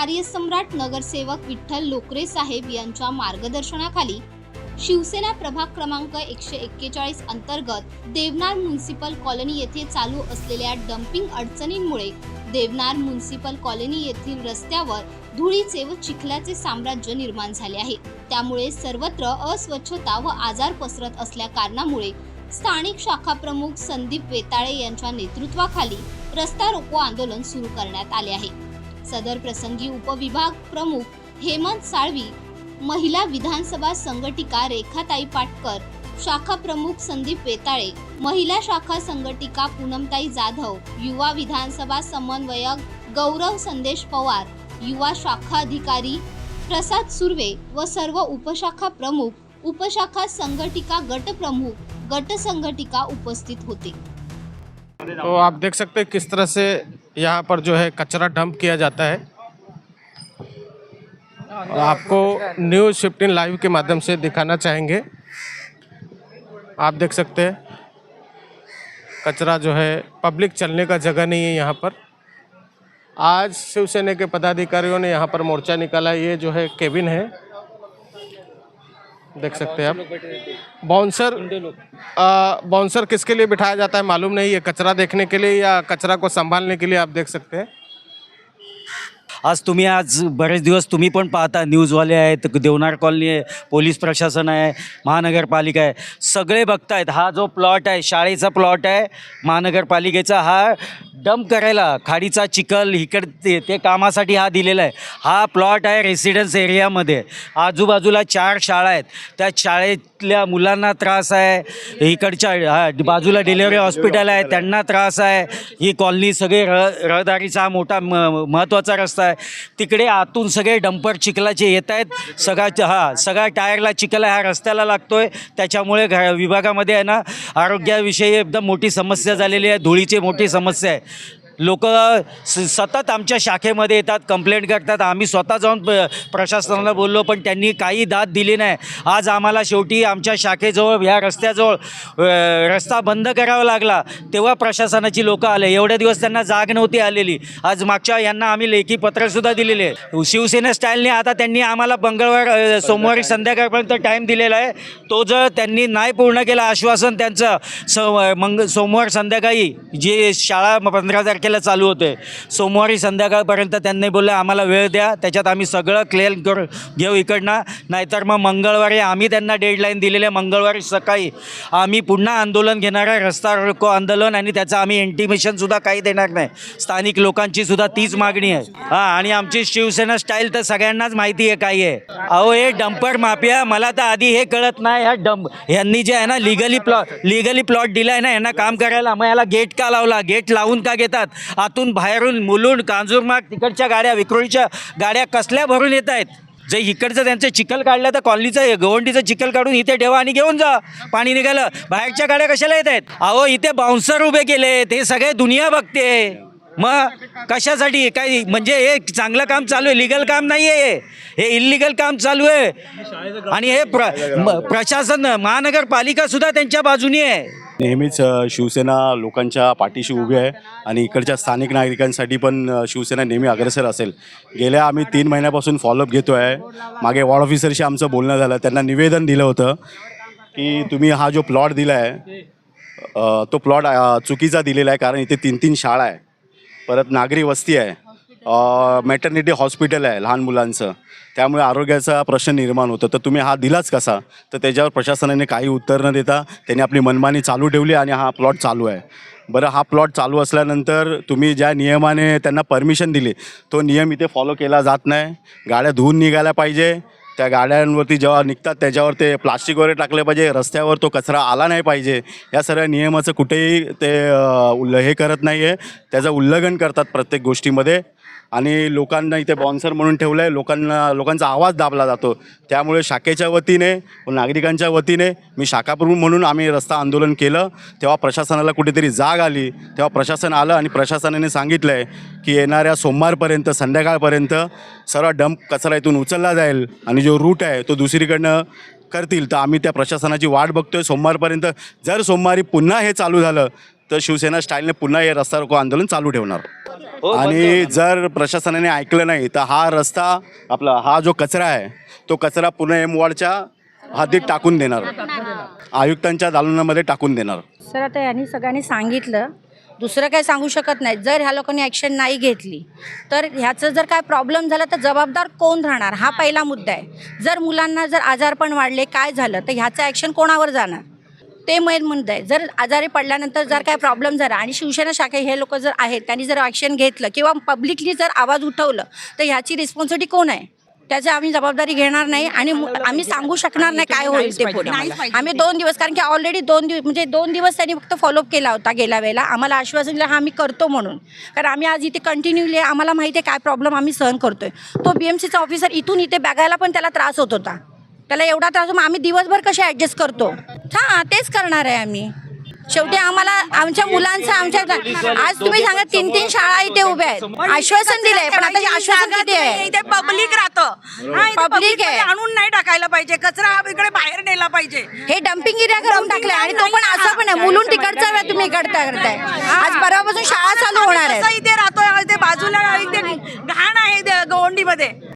कार्यसम्राट नगरसेवक विठ्ठल लोकरे साहेब यांच्या मार्गदर्शनाखाली शिवसेना प्रभाग क्रमांक एकशे एक्केचाळीस अंतर्गत देवनार म्युन्सिपल कॉलनी येथे चालू असलेल्या डम्पिंग अडचणींमुळे देवनार म्युन्सिपल कॉलनी येथील रस्त्यावर धुळीचे व चिखल्याचे साम्राज्य निर्माण झाले आहे. त्यामुळे सर्वत्र अस्वच्छता व आजार पसरत असल्या कारणामुळे स्थानिक शाखा प्रमुख संदीप वेताळे यांच्या नेतृत्वाखाली रस्ता रोको आंदोलन सुरू करण्यात आले आहे. सदर प्रसंगी उपविभाग प्रमुख हेमंत साळवी महिला विधानसभा संघटिका रेखाताई पाटकर शाखा प्रमुख संदीप वेताळे महिला शाखा संघटिका पूनमताई जाधव युवा विधानसभा समन्वयक गौरव संदेश पवार युवा शाखा अधिकारी प्रसाद सुर्वे व सर्व उपशाखा प्रमुख उपशाखा संघटिका गटप्रमुख गट संघटिका उपस्थित होते. तो आप देख सकते हैं किस तरह से यहाँ पर जो है कचरा डंप किया जाता है। और आपको न्यूज़ फिफ्टीन लाइव के माध्यम से दिखाना चाहेंगे। आप देख सकते हैं, कचरा जो है पब्लिक चलने का जगह नहीं है यहाँ पर। आज शिवसेना के पदाधिकारियों ने यहाँ पर मोर्चा निकाला, ये जो है केबिन है। देख सकते हैं आप। बाउंसर बाउंसर किसके लिए बिठाया जाता है मालूम नहीं है कचरा देखने के लिए या कचरा को संभालने के लिए आप देख सकते हैं। आज तुम्ही आज बरेच दिवस तुम्ही पण पाहता न्यूजवाले आहेत देवनार कॉलनी आहे पोलीस प्रशासन आहे महानगरपालिका आहे. सगळे बघतायत हा जो प्लॉट आहे शाळेचा प्लॉट आहे महानगरपालिकेचा हा डंप करायला खाडीचा चिखल इकड ते ते कामासाठी हा दिलेला आहे. हा प्लॉट आहे रेसिडेन्स एरियामध्ये आजूबाजूला चार शाळा आहेत. त्या शाळेतल्या मुलांना त्रास आहे इकडच्या हा बाजूला डिलेवरी हॉस्पिटल आहे त्यांना त्रास आहे. ही कॉलनी सगळे रह रहदारीचा मोठा म महत्त्वाचा रस्ता आहे. तिकडे आतून सगळे डंपर चिखलाचे येत आहेत सगळा हा सगळा टायरला चिखल ह्या रस्त्याला लागतो आहे त्याच्यामुळे घ विभागामध्ये आहे ना आरोग्याविषयी एकदम मोठी समस्या झालेली आहे धुळीची मोठी समस्या आहे. लोक सतत आमच्या शाखेमध्ये येतात कंप्लेंट करतात. आम्ही स्वतः जाऊन प्रशासनाला बोललो पण त्यांनी काही दाद दिली नाही. आज आम्हाला शेवटी आमच्या शाखेजवळ ह्या रस्त्याजवळ रस्ता बंद करावा लागला. तेव्हा प्रशासनाची लोकं आले. एवढ्या दिवस त्यांना जाग नव्हती आलेली. आज मागच्या यांना आम्ही लेखी पत्रसुद्धा दिलेले. शिवसेना स्टाईलने आता त्यांनी आम्हाला मंगळवार सोमवारी संध्याकाळपर्यंत टाईम दिलेला आहे. तो जर त्यांनी नाही पूर्ण केलं आश्वासन त्यांचं स मंग सोमवार संध्याकाळी जे शाळा पंधरा तारखेला चालू होते. सोमवारी संध्याकाळपर्यंत त्यांनी बोललं आम्हाला वेळ द्या त्याच्यात आम्ही सगळं क्लिअर करू घेऊ इकडनं. नाहीतर मग मंगळवारी आम्ही त्यांना डेडलाईन दिलेली आहे मंगळवारी सकाळी आम्ही पुन्हा आंदोलन घेणार आहे रस्ता रोको आंदोलन आणि त्याचं आम्ही इंटिमेशनसुद्धा काही देणार नाही. स्थानिक लोकांची सुद्धा तीच मागणी आहे. हां आणि आमची शिवसेना स्टाईल तर सगळ्यांनाच माहिती आहे काय आहे. अहो हे डंपर माफिया मला तर आधी हे कळत नाही ह्या डंप. यांनी जे आहे ना लिगली प्लॉट लिगली प्लॉट दिला आहे ना यांना काम करायला मग याला गेट का लावला? गेट लावून का घेतात? आतून बाहेरून मुलुंड कांजूरमार्ग तिकडच्या गाड्या विक्रोळीच्या गाड्या कसल्या भरून येत आहेत? जे इकडचं त्यांचं चिखल काढलं तर कॉलनीचं गवंडीचं चिखल काढून इथे ठेवा आणि घेऊन जा. पाणी निघालं. बाहेरच्या गाड्या कशाला येत आहेत? अहो इथे बाउन्सर उभे केलेत हे सगळे दुनिया बघते. मग कशासाठी? काही म्हणजे हे चांगलं काम चालू आहे. लिगल काम नाही आहे हे इलिगल काम चालू आहे. आणि हे प्र प्रशासन महानगरपालिका सुद्धा त्यांच्या बाजूनी आहे. नेहमीच शिवसेना लोकांच्या पाठीशी उभी आहे आणि इकडच्या स्थानिक नागरिकांसाठी पण शिवसेना नेहमी अग्रेसर असेल. गेल्या आम्ही तीन महिन्यापासून फॉलोअप घेतो आहे मागे वॉर्ड ऑफिसरशी आमचं बोलणं झालं. त्यांना निवेदन दिलं होतं की तुम्ही हा जो प्लॉट दिला आहे तो प्लॉट चुकीचा दिलेला आहे. कारण इथे तीन तीन शाळा आहे. परत नागरी वस्ती आहे. मॅटर्निटी हॉस्पिटल आहे लहान मुलांचं. त्यामुळे आरोग्याचा प्रश्न निर्माण होतो. तर तुम्ही हा दिलाच कसा? तर त्याच्यावर प्रशासनाने काही उत्तर न देता त्यांनी आपली मनमानी चालू ठेवली आणि हा प्लॉट चालू आहे. बरं हा प्लॉट चालू असल्यानंतर तुम्ही ज्या नियमाने त्यांना परमिशन दिली तो नियम इथे फॉलो केला जात नाही. गाड्या धुवून निघायला पाहिजे. त्या गाड्यांवरती जेव्हा निघतात त्याच्यावर ते प्लास्टिक वगैरे टाकले पाहिजे. रस्त्यावर तो कचरा आला नाही पाहिजे. या सर्व नियमाचं कुठेही ते उल्ल हे करत नाही आहे त्याचं उल्लंघन करतात प्रत्येक गोष्टीमध्ये. आणि लोकांना इथे बॉन्सर म्हणून ठेवलं आहे लोकांना लोकांचा आवाज दाबला जातो. त्यामुळे शाखेच्या वतीने व नागरिकांच्या वतीने मी शाखाप्रमुख म्हणून आम्ही रस्ता आंदोलन केलं. तेव्हा प्रशासनाला कुठेतरी जाग आली. तेव्हा प्रशासन आलं आणि प्रशासनाने सांगितलं आहे की येणाऱ्या सोमवारपर्यंत संध्याकाळपर्यंत सर्व डंप कचरा इथून उचलला जाईल आणि जो रूट आहे तो दुसरीकडनं करतील. तर आम्ही त्या प्रशासनाची वाट बघतोय. सोमवारपर्यंत जर सोमवारी पुन्हा हे चालू झालं तर शिवसेना स्टाईलने पुन्हा हे रस्ता रोको आंदोलन चालू ठेवणार. आणि जर प्रशासनाने ऐकलं नाही तर हा रस्ता आपला हा जो कचरा आहे तो कचरा पुणे एम वॉर्डच्या हद्दीत टाकून देणार. आयुक्तांच्या दालनामध्ये टाकून देणार. सर आता यांनी सगळ्यांनी सांगितलं. दुसरं काही सांगू शकत नाही. जर ह्या लोकांनी ॲक्शन नाही घेतली तर ह्याचं जर काय प्रॉब्लेम झाला तर जबाबदार कोण राहणार? हा पहिला मुद्दा आहे. जर मुलांना जर आजारपण वाढले काय झालं तर ह्याचं ॲक्शन कोणावर जाणार? ते मेन मुद्दा आहे जर आजारी पडल्यानंतर जर काय प्रॉब्लेम झाला आणि शिवसेना शाखा हे लोक जर आहेत त्यांनी जर ॲक्शन घेतलं किंवा पब्लिकली जर आवाज उठवलं तर ह्याची रिस्पॉन्सिबिलिटी कोण आहे? त्याची आम्ही जबाबदारी घेणार नाही आणि आम्ही सांगू शकणार नाही काय होईल ते पुढे. आम्ही दोन दिवस कारण की ऑलरेडी दोन दिवस म्हणजे दोन दिवस त्यांनी फक्त फॉलोअप केला होता गेल्या वेळेला. आम्हाला आश्वासन दिलं हा आम्ही करतो म्हणून. कारण आम्ही आज इथे कंटिन्युअली आम्हाला माहिती आहे काय प्रॉब्लेम आम्ही सहन करतोय. तो बी एम सीचा ऑफिसर इथून इथे बघायला पण त्याला त्रास होत होता. त्याला एवढा त्रास मग आम्ही दिवसभर कसे ॲडजस्ट करतो? हां तेच करणार आहे आम्ही. शेवटी आम्हाला आमच्या मुलांचं आमच्या आज तुम्ही सांगा तीन तीन शाळा इथे उभ्या आहेत. आश्वासन दिलंय पण आता हे आश्वासन किती आहे? इथे पब्लिक राहतं. public आहे. मध्ये आणून नाही टाकायला पाहिजे कचरा इकडे बाहेर नेला पाहिजे. हे डम्पिंग एरिया करून टाकले आणि तो पण असं पण आहे मुलून तिकडचा वेळ तुम्ही इकडता करताय. आज परवापासून शाळा चालू होणार आहे. इथे राहतोय इथे बाजूला इथे घाण आहे इथे गवंडीमध्ये.